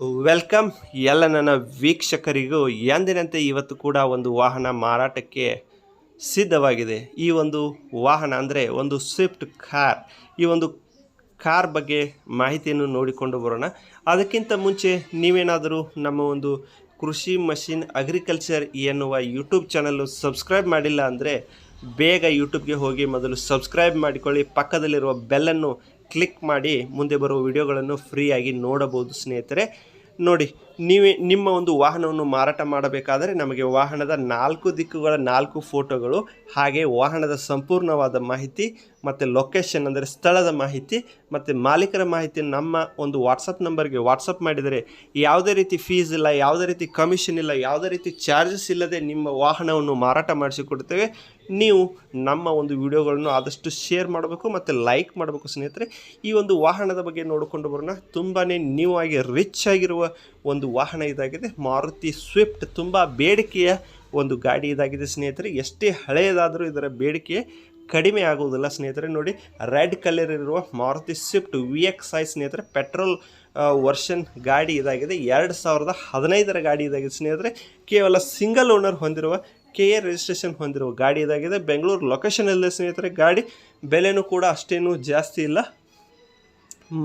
Welcome ಎಲ್ಲ ನನ್ನ ವೀಕ್ಷಕರಿಗೂ. ಎಂದಿನಂತೆ ಇವತ್ತು ಕೂಡ ಒಂದು ವಾಹನ ಮಾರಾಟಕ್ಕೆ ಸಿದ್ಧವಾಗಿದೆ. ಈ ಒಂದು ವಾಹನ ಅಂದರೆ ಒಂದು ಸ್ವಿಫ್ಟ್ ಕಾರ್ ಈ ಒಂದು ಕಾರ್ ಬಗ್ಗೆ ಮಾಹಿತಿಯನ್ನು ನೋಡಿಕೊಂಡು ಬರೋಣ. ಅದಕ್ಕಿಂತ ಮುಂಚೆ ನೀವೇನಾದರೂ ನಮ್ಮ ಒಂದು ಕೃಷಿ ಮಷಿನ್ ಅಗ್ರಿಕಲ್ಚರ್ ಎನ್ನುವ ಯೂಟ್ಯೂಬ್ ಚಾನಲ್ಲು ಸಬ್ಸ್ಕ್ರೈಬ್ ಮಾಡಿಲ್ಲ ಅಂದರೆ ಬೇಗ ಯೂಟ್ಯೂಬ್ಗೆ ಹೋಗಿ ಮೊದಲು ಸಬ್ಸ್ಕ್ರೈಬ್ ಮಾಡಿಕೊಳ್ಳಿ. ಪಕ್ಕದಲ್ಲಿರುವ ಬೆಲ್ಲನ್ನು ಕ್ಲಿಕ್ ಮಾಡಿ ಮುಂದೆ ಬರುವ ವಿಡಿಯೋಗಳನ್ನು ಫ್ರೀಯಾಗಿ ನೋಡಬಹುದು ಸ್ನೇಹಿತರೆ. ನೋಡಿ, ನೀವೇ, ನಿಮ್ಮ ಒಂದು ವಾಹನವನ್ನು ಮಾರಾಟ ಮಾಡಬೇಕಾದರೆ ನಮಗೆ ವಾಹನದ ನಾಲ್ಕು ದಿಕ್ಕುಗಳ ನಾಲ್ಕು ಫೋಟೋಗಳು, ಹಾಗೆ ವಾಹನದ ಸಂಪೂರ್ಣವಾದ ಮಾಹಿತಿ, ಮತ್ತು ಲೊಕೇಶನ್ ಅಂದರೆ ಸ್ಥಳದ ಮಾಹಿತಿ, ಮತ್ತು ಮಾಲೀಕರ ಮಾಹಿತಿ ನಮ್ಮ ಒಂದು ವಾಟ್ಸಪ್ ನಂಬರ್ಗೆ ವಾಟ್ಸಪ್ ಮಾಡಿದರೆ ಯಾವುದೇ ರೀತಿ ಫೀಸ್ ಇಲ್ಲ, ಯಾವುದೇ ರೀತಿ ಕಮಿಷನ್ ಇಲ್ಲ, ಯಾವುದೇ ರೀತಿ ಚಾರ್ಜಸ್ ಇಲ್ಲದೆ ನಿಮ್ಮ ವಾಹನವನ್ನು ಮಾರಾಟ ಮಾಡಿಸಿಕೊಡ್ತೇವೆ ನೀವು ನಮ್ಮ ಒಂದು ವಿಡಿಯೋಗಳನ್ನು ಆದಷ್ಟು ಶೇರ್ ಮಾಡಬೇಕು ಮತ್ತು ಲೈಕ್ ಮಾಡಬೇಕು ಸ್ನೇಹಿತರೆ. ಈ ಒಂದು ವಾಹನದ ಬಗ್ಗೆ ನೋಡಿಕೊಂಡು ಬರೋಣ. ತುಂಬಾ ನ್ಯೂ ಆಗಿ ರಿಚ್ ಆಗಿರುವ ಒಂದು ವಾಹನ ಇದಾಗಿದೆ. ಮಾರುತಿ ಸ್ವಿಫ್ಟ್ ತುಂಬ ಬೇಡಿಕೆಯ ಒಂದು ಗಾಡಿ ಇದಾಗಿದೆ ಸ್ನೇಹಿತರೆ. ಎಷ್ಟೇ ಹಳೆಯದಾದರೂ ಇದರ ಬೇಡಿಕೆ ಕಡಿಮೆ ಆಗುವುದಿಲ್ಲ ಸ್ನೇಹಿತರೆ. ನೋಡಿ ರೆಡ್ ಕಲರ್ ಇರುವ Maruti Swift V X I ಸ್ನೇಹಿತರೆ ಪೆಟ್ರೋಲ್ ವರ್ಷನ್ ಗಾಡಿ ಇದಾಗಿದೆ. ಎರಡು ಸಾವಿರದ ಹದಿನೈದರ ಗಾಡಿ ಇದಾಗಿದೆ ಸ್ನೇಹಿತರೆ. ಕೇವಲ ಸಿಂಗಲ್ ಓನರ್ ಹೊಂದಿರುವ ಕೆ ಎ ರಿಜಿಸ್ಟ್ರೇಷನ್ ಹೊಂದಿರುವ ಗಾಡಿ ಇದಾಗಿದೆ. ಬೆಂಗಳೂರು ಲೊಕೇಶನ್ ಇಲ್ಲದೆ ಸ್ನೇಹಿತರೆ, ಗಾಡಿ ಬೆಲೆನೂ ಕೂಡ ಅಷ್ಟೇನು ಜಾಸ್ತಿ ಇಲ್ಲ.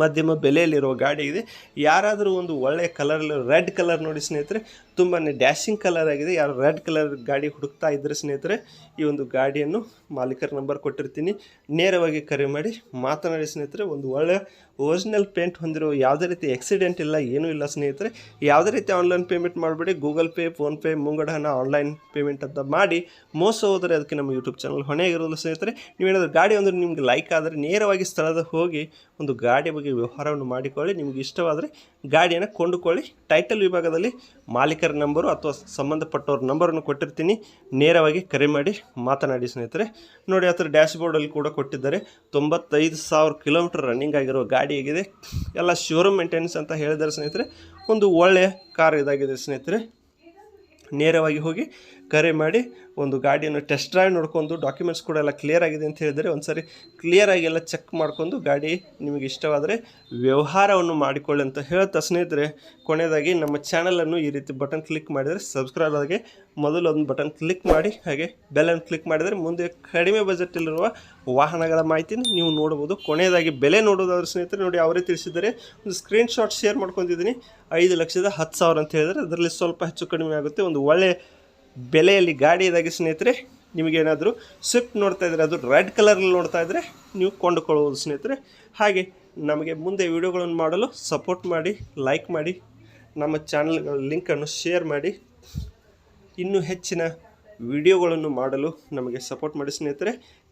ಮಧ್ಯಮ ಬೆಲೆಯಲ್ಲಿರುವ ಗಾಡಿ ಇದೆ. ಯಾರಾದರೂ ಒಂದು ಒಳ್ಳೆಯ ಕಲರ್ ರೆಡ್ ಕಲರ್ ನೋಡಿ ಸ್ನೇಹಿತರೆ ತುಂಬಾ ಡ್ಯಾಶಿಂಗ್ ಕಲರ್ ಆಗಿದೆ. ಯಾರು ರೆಡ್ ಕಲರ್ ಗಾಡಿ ಹುಡುಕ್ತಾ ಇದ್ದರೆ ಸ್ನೇಹಿತರೆ, ಈ ಒಂದು ಗಾಡಿಯನ್ನು ಮಾಲೀಕರ ನಂಬರ್ ಕೊಟ್ಟಿರ್ತೀನಿ. ನೇರವಾಗಿ ಕರೆ ಮಾಡಿ ಮಾತನಾಡಿ ಸ್ನೇಹಿತರೆ, ಒಂದು ಒಳ್ಳೆಯ ಒರಿಜಿನಲ್ ಪೇಂಟ್ ಹೊಂದಿರೋ ಯಾವುದೇ ರೀತಿ ಆಕ್ಸಿಡೆಂಟ್ ಇಲ್ಲ, ಏನೂ ಇಲ್ಲ ಸ್ನೇಹಿತರೆ. ಯಾವುದೇ ರೀತಿ ಆನ್ಲೈನ್ ಪೇಮೆಂಟ್ ಮಾಡಬೇಡಿ. ಗೂಗಲ್ ಪೇ ಫೋನ್ಪೇ ಮುಂಗಡ ಹಣ ಆನ್ಲೈನ್ ಪೇಮೆಂಟ್ ಅಂತ ಮಾಡಿ ಮೋಸ ಹೋದರೆ ಅದಕ್ಕೆ ನಮ್ಮ ಯೂಟ್ಯೂಬ್ ಚಾನಲ್ ಹೊಣೆ ಇರೋದು ಸ್ನೇಹಿತರೆ. ನೀವೇನಾದರೂ ಗಾಡಿ ಒಂದು ನಿಮ್ಗೆ ಲೈಕ್ ಆದರೆ ನೇರವಾಗಿ ಸ್ಥಳದ ಹೋಗಿ ಒಂದು ಗಾಡಿ ಬಗ್ಗೆ ವ್ಯವಹಾರವನ್ನು ಮಾಡಿಕೊಳ್ಳಿ, ನಿಮಗೆ ಇಷ್ಟವಾದರೆ ಗಾಡಿಯನ್ನು ಕೊಂಡುಕೊಳ್ಳಿ. ಟೈಟಲ್ ವಿಭಾಗದಲ್ಲಿ ಮಾಲೀಕರ ನಂಬರು ಅಥವಾ ಸಂಬಂಧಪಟ್ಟವ್ರ ನಂಬರನ್ನು ಕೊಟ್ಟಿರ್ತೀನಿ. ನೇರವಾಗಿ ಕರೆ ಮಾಡಿ ಮಾತನಾಡಿ ಸ್ನೇಹಿತರೆ. ನೋಡಿ, ಆ ಥರ ಡ್ಯಾಶ್ ಬೋರ್ಡಲ್ಲಿ ಕೂಡ ಕೊಟ್ಟಿದ್ದಾರೆ. ತೊಂಬತ್ತೈದು ಸಾವಿರ ಕಿಲೋಮೀಟರ್ ರನ್ನಿಂಗ್ ಆಗಿರೋ ಗಾಡಿಯಾಗಿದೆ ಎಲ್ಲ ಶೋರೂಮ್ ಮೇಂಟೆನೆನ್ಸ್ ಅಂತ ಹೇಳಿದ್ದಾರೆ ಸ್ನೇಹಿತರೆ. ಒಂದು ಒಳ್ಳೆಯ ಕಾರ್ ಇದಾಗಿದೆ ಸ್ನೇಹಿತರೆ. ನೇರವಾಗಿ ಹೋಗಿ ಕರೆ ಮಾಡಿ ಒಂದು ಗಾಡಿಯನ್ನು ಟೆಸ್ಟ್ ಡ್ರೈವ್ ನೋಡ್ಕೊಂಡು ಡಾಕ್ಯುಮೆಂಟ್ಸ್ ಕೂಡ ಎಲ್ಲ ಕ್ಲಿಯರ್ ಆಗಿದೆ ಅಂತ ಹೇಳಿದರೆ ಒಂದು ಸರಿ ಕ್ಲಿಯರಾಗಿ ಎಲ್ಲ ಚೆಕ್ ಮಾಡ್ಕೊಂಡು ಗಾಡಿ ನಿಮಗೆ ಇಷ್ಟವಾದರೆ ವ್ಯವಹಾರವನ್ನು ಮಾಡಿಕೊಳ್ಳಿ ಅಂತ ಹೇಳ್ತಾ ಸ್ನೇಹಿತರೆ. ಕೊನೆಯದಾಗಿ ನಮ್ಮ ಚಾನಲನ್ನು ಈ ರೀತಿ ಬಟನ್ ಕ್ಲಿಕ್ ಮಾಡಿದರೆ ಸಬ್ಸ್ಕ್ರೈಬ್ ಆಗಿ ಮೊದಲು ಒಂದು ಬಟನ್ ಕ್ಲಿಕ್ ಮಾಡಿ, ಹಾಗೆ ಬೆಲನ್ ಕ್ಲಿಕ್ ಮಾಡಿದರೆ ಮುಂದೆ ಕಡಿಮೆ ಬಜೆಟಲ್ಲಿರುವ ವಾಹನಗಳ ಮಾಹಿತಿನ ನೀವು ನೋಡ್ಬೋದು ಕೊನೆಯದಾಗಿ ಬೆಲೆ ನೋಡೋದಾದ್ರೆ ಸ್ನೇಹಿತರೆ, ನೋಡಿ ಅವರೇ ತಿಳಿಸಿದರೆ ಒಂದು ಸ್ಕ್ರೀನ್ಶಾಟ್ ಶೇರ್ ಮಾಡ್ಕೊಂಡಿದ್ದೀನಿ. ಐದು ಲಕ್ಷದ ಹತ್ತು ಸಾವಿರ ಅಂತ ಹೇಳಿದರೆ ಅದರಲ್ಲಿ ಸ್ವಲ್ಪ ಹೆಚ್ಚು ಕಡಿಮೆ ಆಗುತ್ತೆ. ಒಂದು ಒಳ್ಳೆಯ ಬೆಲೆಯಲ್ಲಿ ಗಾಡಿ ಇದಾಗಿ ಸ್ನೇಹಿತರೆ ನಿಮಗೇನಾದರೂ ಸ್ವಿಫ್ಟ್ ನೋಡ್ತಾ ಇದ್ದರೆ ಅದು ರೆಡ್ ಕಲರಲ್ಲಿ ನೋಡ್ತಾ ಇದ್ದರೆ ನೀವು ಕೊಂಡುಕೊಳ್ಳಬಹುದು ಸ್ನೇಹಿತರೆ. ಹಾಗೆ ನಮಗೆ ಮುಂದೆ ವಿಡಿಯೋಗಳನ್ನು ಮಾಡಲು ಸಪೋರ್ಟ್ ಮಾಡಿ ಲೈಕ್ ಮಾಡಿ, ನಮ್ಮ ಚಾನಲ್ಗಳ ಲಿಂಕನ್ನು ಶೇರ್ ಮಾಡಿ. ಇನ್ನೂ ಹೆಚ್ಚಿನ ವಿಡಿಯೋಗಳನ್ನು ಮಾಡಲು ನಮಗೆ ಸಪೋರ್ಟ್ ಮಾಡಿ ಸ್ನೇಹಿತರೆ.